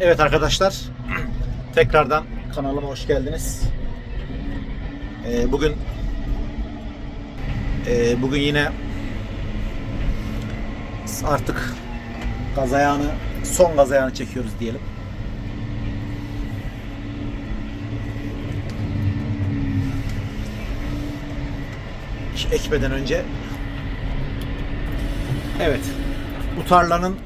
Evet arkadaşlar, tekrardan kanalıma hoş geldiniz. Ee, bugün e, bugün yine artık gaz ayağını, son gaz ayağını çekiyoruz diyelim. Ekmeden önce Evet. Bu tarlanın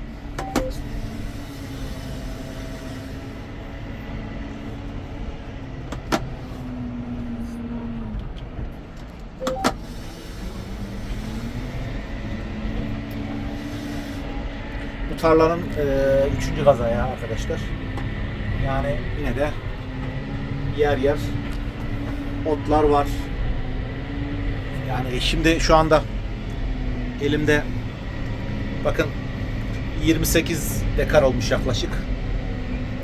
tarlanın e, üçüncü gaz ayağı arkadaşlar. Yani yine de yer yer otlar var. Yani şimdi şu anda elimde bakın 28 dekar olmuş yaklaşık.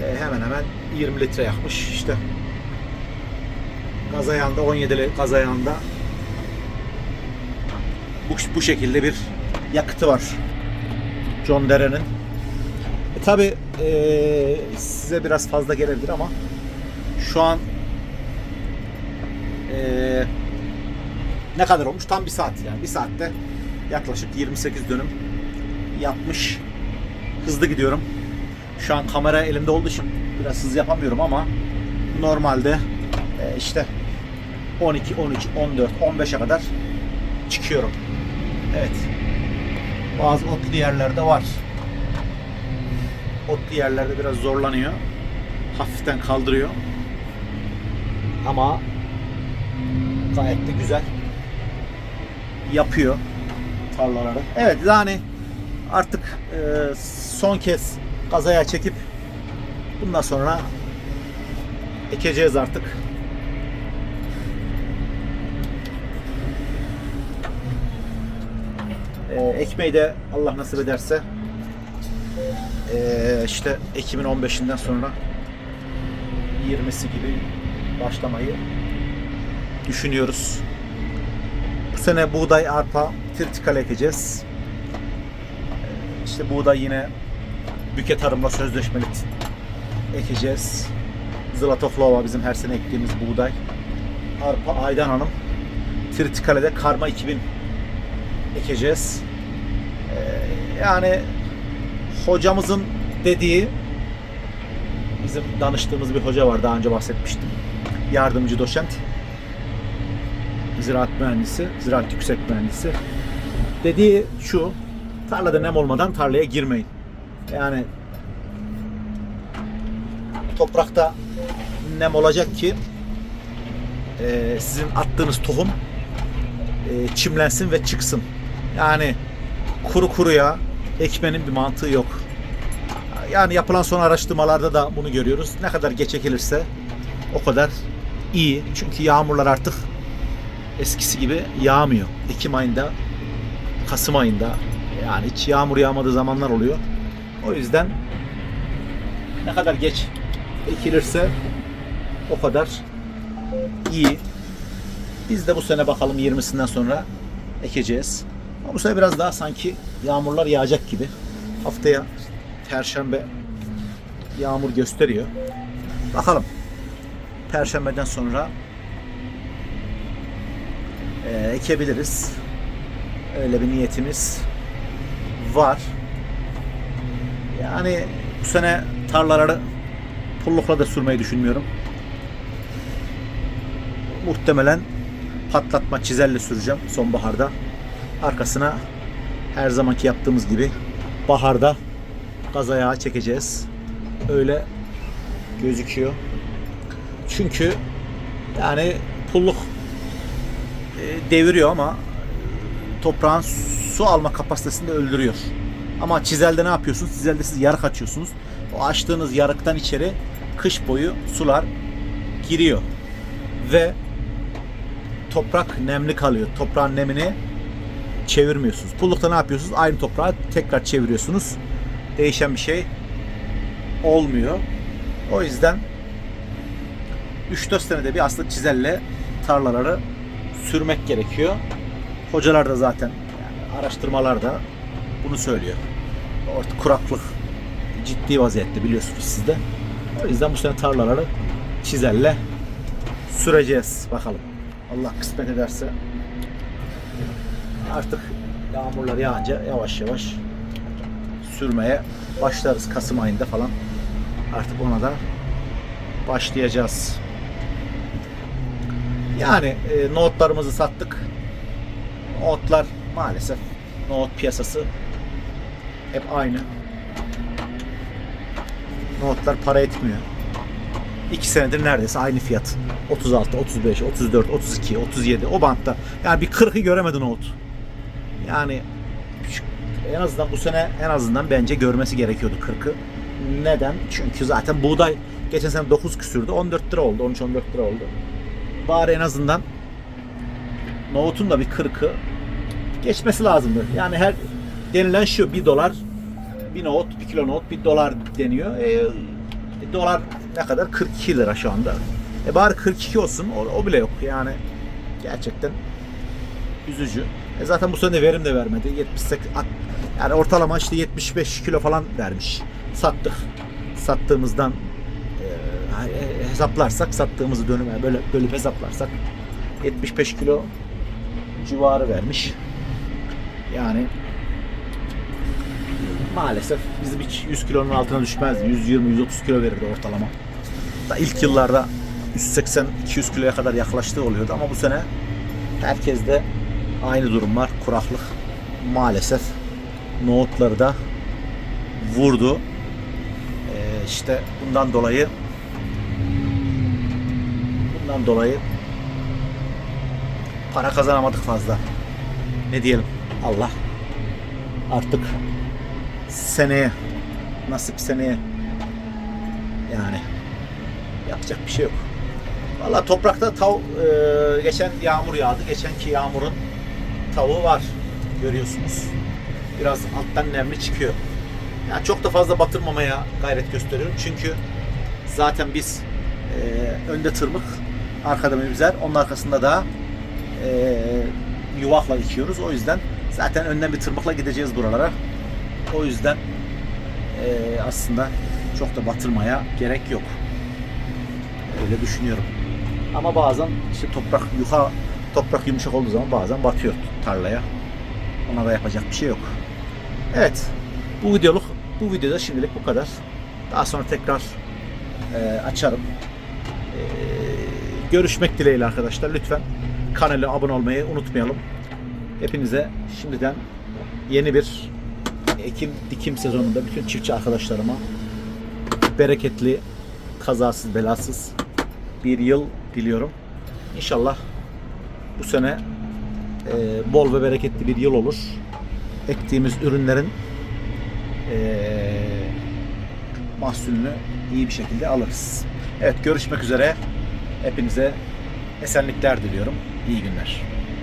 E, hemen hemen 20 litre yakmış işte. Gaz ayağında 17 li- gaz ayağında bu, bu şekilde bir yakıtı var. John Deere'nin. E, Tabi size biraz fazla gelebilir ama şu an e, ne kadar olmuş? Tam bir saat yani. Bir saatte yaklaşık 28 dönüm yapmış. Hızlı gidiyorum. Şu an kamera elimde olduğu için biraz hız yapamıyorum ama normalde e, işte 12, 13, 14, 15'e kadar çıkıyorum. Evet. Bazı otlu yerlerde var. Otlu yerlerde biraz zorlanıyor. Hafiften kaldırıyor. Ama gayet de güzel yapıyor tarlaları. Evet yani artık e, son kez kazaya çekip bundan sonra ekeceğiz artık. E, ekmeği de Allah nasip ederse e, işte Ekim'in 15'inden sonra 20'si gibi başlamayı düşünüyoruz. Bu sene buğday, arpa, tirtikal ekeceğiz. İşte buğday yine büke tarımla sözleşmeli ekeceğiz. Zlatoflova bizim her sene ektiğimiz buğday. Arpa Aydan Hanım. Tirtikale'de Karma 2000 ekeceğiz. Yani hocamızın dediği bizim danıştığımız bir hoca var daha önce bahsetmiştim. Yardımcı doçent ziraat mühendisi, ziraat yüksek mühendisi. Dediği şu, tarlada nem olmadan tarlaya girmeyin. Yani toprakta nem olacak ki e, sizin attığınız tohum e, çimlensin ve çıksın. Yani kuru kuruya ekmenin bir mantığı yok. Yani yapılan son araştırmalarda da bunu görüyoruz. Ne kadar geç ekilirse o kadar iyi. Çünkü yağmurlar artık eskisi gibi yağmıyor. Ekim ayında, Kasım ayında yani hiç yağmur yağmadığı zamanlar oluyor. O yüzden ne kadar geç ekilirse o kadar iyi. Biz de bu sene bakalım 20'sinden sonra ekeceğiz. Ama bu sene biraz daha sanki yağmurlar yağacak gibi. Haftaya Perşembe yağmur gösteriyor. Bakalım. Perşembeden sonra e, ekebiliriz. Öyle bir niyetimiz var. Yani bu sene tarlaları pullukla da sürmeyi düşünmüyorum. Muhtemelen patlatma çizelle süreceğim sonbaharda. Arkasına her zamanki yaptığımız gibi baharda gaz ayağı çekeceğiz. Öyle gözüküyor. Çünkü yani pulluk e, deviriyor ama toprağın su alma kapasitesini de öldürüyor. Ama çizelde ne yapıyorsunuz? Çizelde siz yarık açıyorsunuz. O açtığınız yarıktan içeri kış boyu sular giriyor. Ve toprak nemli kalıyor. Toprağın nemini çevirmiyorsunuz. Pullukta ne yapıyorsunuz? Aynı toprağı tekrar çeviriyorsunuz. Değişen bir şey olmuyor. O yüzden 3-4 senede bir aslında çizelle tarlaları sürmek gerekiyor. Hocalar da zaten yani araştırmalarda bunu söylüyor. Orta kuraklık ciddi vaziyette biliyorsunuz siz de. O yüzden bu sene tarlaları çizelle süreceğiz bakalım. Allah kısmet ederse artık yağmurlar yağınca yavaş yavaş sürmeye başlarız Kasım ayında falan. Artık ona da başlayacağız. Yani e, nohutlarımızı sattık. Nohutlar maalesef nohut piyasası hep aynı. Nohutlar para etmiyor. 2 senedir neredeyse aynı fiyat. 36, 35, 34, 32, 37 o bantta. Yani bir 40'ı göremedin nohut. Yani en azından bu sene en azından bence görmesi gerekiyordu 40'ı. Neden? Çünkü zaten buğday geçen sene 9 küsürdü. 14 lira oldu. 13-14 lira oldu. Bari en azından nohutun da bir 40'ı geçmesi lazımdı. Yani her denilen şu 1 dolar bir nohut, 1 kilo nohut 1 dolar deniyor. E, dolar ne kadar? 42 lira şu anda. E bari 42 olsun. O, o bile yok. Yani gerçekten üzücü. E zaten bu sene verim de vermedi. 78 at- yani ortalama işte 75 kilo falan vermiş. Sattık. Sattığımızdan e, e, hesaplarsak sattığımızı dönüme böyle bölüp hesaplarsak 75 kilo civarı vermiş. Yani maalesef bizim hiç 100 kilonun altına düşmezdi. 120-130 kilo verirdi ortalama. Da ilk yıllarda 180-200 kiloya kadar yaklaştığı oluyordu ama bu sene herkeste aynı durum var. Kuraklık maalesef nohutları da vurdu. Ee, işte bundan dolayı bundan dolayı para kazanamadık fazla. Ne diyelim? Allah artık seneye nasip seneye yani yapacak bir şey yok. Valla toprakta tav e, geçen yağmur yağdı. Geçenki yağmurun tavuğu var. Görüyorsunuz. Biraz alttan nemli çıkıyor. Yani çok da fazla batırmamaya gayret gösteriyorum. Çünkü zaten biz e, önde tırmık, arkada mevzer, onun arkasında da e, yuvakla dikiyoruz. O yüzden zaten önden bir tırmıkla gideceğiz buralara. O yüzden e, aslında çok da batırmaya gerek yok. Öyle düşünüyorum. Ama bazen işte toprak yuha toprak yumuşak olduğu zaman bazen batıyor tarlaya. Ona da yapacak bir şey yok. Evet. Bu videoluk bu videoda şimdilik bu kadar. Daha sonra tekrar e, açarım. E, görüşmek dileğiyle arkadaşlar. Lütfen kanala abone olmayı unutmayalım. Hepinize şimdiden yeni bir ekim dikim sezonunda bütün çiftçi arkadaşlarıma bereketli, kazasız, belasız bir yıl diliyorum. İnşallah bu sene e, bol ve bereketli bir yıl olur. Ektiğimiz ürünlerin e, mahsulünü iyi bir şekilde alırız. Evet görüşmek üzere. Hepinize esenlikler diliyorum. İyi günler.